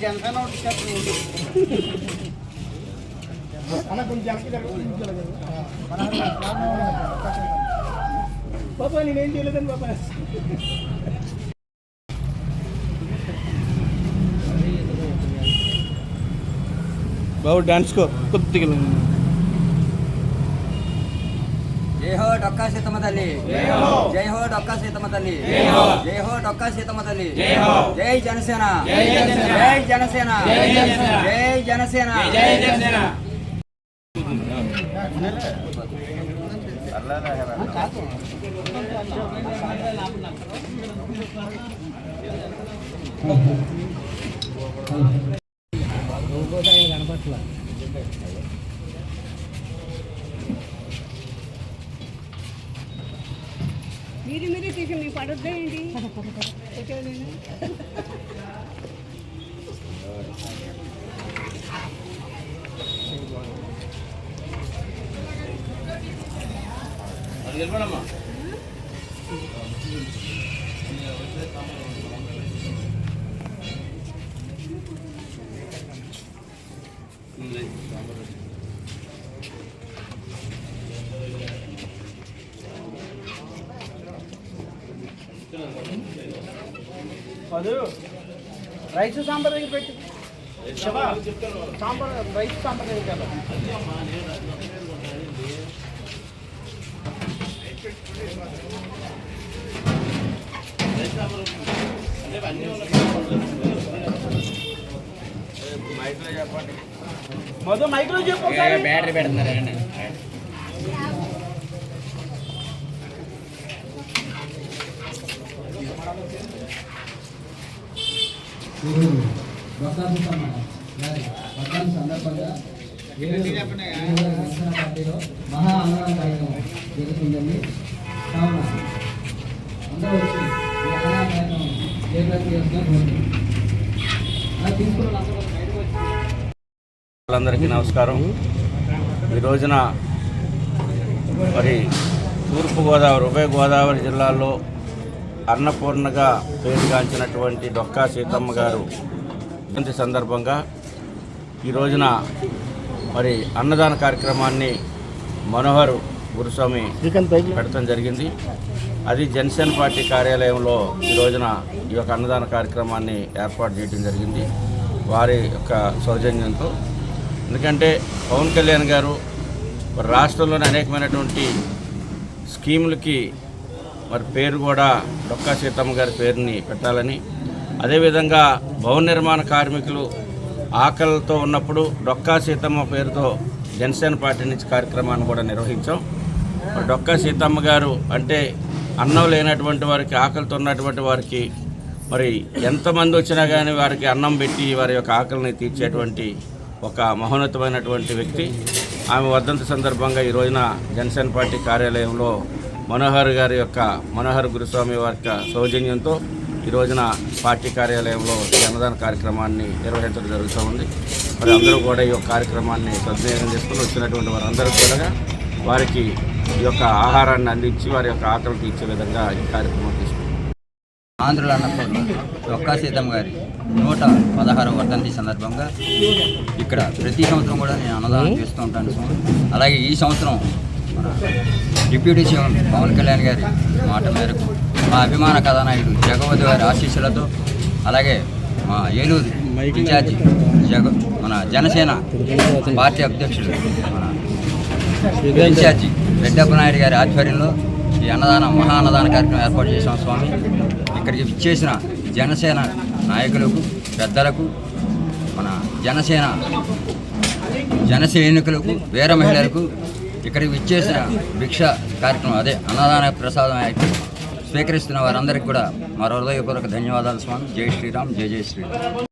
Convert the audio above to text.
జనసేన ఒకటి చెప్పండి పాపా నేనేం చేయలేదని పాపా బాబు డాన్స్కో కొద్దిగా జై హో డొక్కా సీతమ్మ తల్లి జై హో డొక్కా సీతమ్మ తల్లి జై హో డొక్కా సీతమ్మ తల్లి జై జనసేన జై జనసేన జై జనసేన మీరు మీరే తీసి మీకు పడొద్దా ఏంటి? అది రైస్ సాంబార్ దగ్గర పెట్టి. శివ, సాంబార్ రైస్ సాంబార్ దగ్గర కదా మొదలు మైక్లో చెప్పు ఒకసారి. బ్యాటరీ పెడుతున్నారు? ఈరోజు బొత్సాసుతమ్మ గారి వర్ధంతి సందర్భంగా ఏలూరు పార్టీలో మహా అన్నదాన కార్యక్రమం జరుగుతుందండి కావున అందరూ వచ్చి ఈ అన్నదాన కార్యక్రమం జయప్రదం చేస్తున్నా కోరుతున్నాను తీసుకున్న వాళ్ళందరికీ నమస్కారం. ఈ రోజున మరి తూర్పుగోదావరి ఉభయ గోదావరి జిల్లాల్లో అన్నపూర్ణగా పేరుగాంచినటువంటి డొక్కా సీతమ్మ గారు. జయంతి సందర్భంగా ఈ రోజున మరి అన్నదాన కార్యక్రమాన్ని మనోహర్ గురుస్వామి పెడతం జరిగింది. అది జనసేన పార్టీ కార్యాలయంలో ఈ రోజున ఈ యొక్క అన్నదాన కార్యక్రమాన్ని ఏర్పాటు చేయడం జరిగింది. వారి యొక్క సౌజన్యంతో. ఎందుకంటే పవన్ కళ్యాణ్ గారు రాష్ట్రంలోని అనేకమైనటువంటి స్కీములకి మరి పేరు కూడా డొక్కా సీతమ్మ గారి పేరుని పెట్టాలని. అదేవిధంగా భవన నిర్మాణ కార్మికులు ఆకలితో ఉన్నప్పుడు డొక్కా సీతమ్మ పేరుతో జనసేన పార్టీ నుంచి కార్యక్రమాన్ని కూడా నిర్వహించాం. డొక్కా సీతమ్మ గారు అంటే అన్నం లేనటువంటి వారికి ఆకలితో ఉన్నటువంటి వారికి మరి ఎంతమంది వచ్చినా కానీ వారికి అన్నం పెట్టి వారి యొక్క ఆకలిని తీర్చేటువంటి ఒక మహోన్నతమైనటువంటి వ్యక్తి. ఆమె వర్ధంతి సందర్భంగా ఈ రోజున జనసేన పార్టీ కార్యాలయంలో మనోహర్ గారి యొక్క మనోహర్ గురుస్వామి వారి యొక్క సౌజన్యంతో ఈ రోజున పార్టీ కార్యాలయంలో ఈ అన్నదాన కార్యక్రమాన్ని నిర్వహించడం జరుగుతూ ఉంది. మరి అందరూ కూడా ఈ యొక్క కార్యక్రమాన్ని సద్వినియోగం చేసుకుని వచ్చినటువంటి వారందరూ కూడా వారికి ఈ యొక్క ఆహారాన్ని అందించి వారి యొక్క ఆకలి తీర్చే విధంగా ఈ కార్యక్రమం తీసుకుంటాం ఆంధ్రుల అన్నపూర్ణ డొక్కా సీతమ్మ గారి నూట పదహారవ వర్ధంతి సందర్భంగా ఇక్కడ ప్రతి సంవత్సరం కూడా నేను అన్నదానం చేస్తూ ఉంటాను అలాగే ఈ సంవత్సరం డిప్యూటీ సీఎం పవన్ కళ్యాణ్ గారి మాట మేరకు మా అభిమాన కథానాయకుడు జగవతి గారి ఆశీస్సులతో అలాగే మా ఏలూరు ఇన్ఛార్జి జగ మన జనసేన పార్టీ అధ్యక్షుడు మన ఇన్ఛార్జి రెడ్డప్ప నాయుడు గారి ఆధ్వర్యంలో ఈ అన్నదాన మహా అన్నదాన కార్యక్రమం ఏర్పాటు చేశాం స్వామి. ఇక్కడికి విచ్చేసిన జనసేన నాయకులకు పెద్దలకు మన జనసేన జన సైనికులకు వీర మహిళలకు ఇక్కడికి విచ్చేసిన భిక్ష కార్యక్రమం అదే అన్నదాన ప్రసాదం యాక్ట్ స్వీకరిస్తున్న వారందరికీ కూడా మరో హృదయపూర్వక ధన్యవాదాలు స్వామి. జై శ్రీరామ్ జై జై శ్రీరామ్.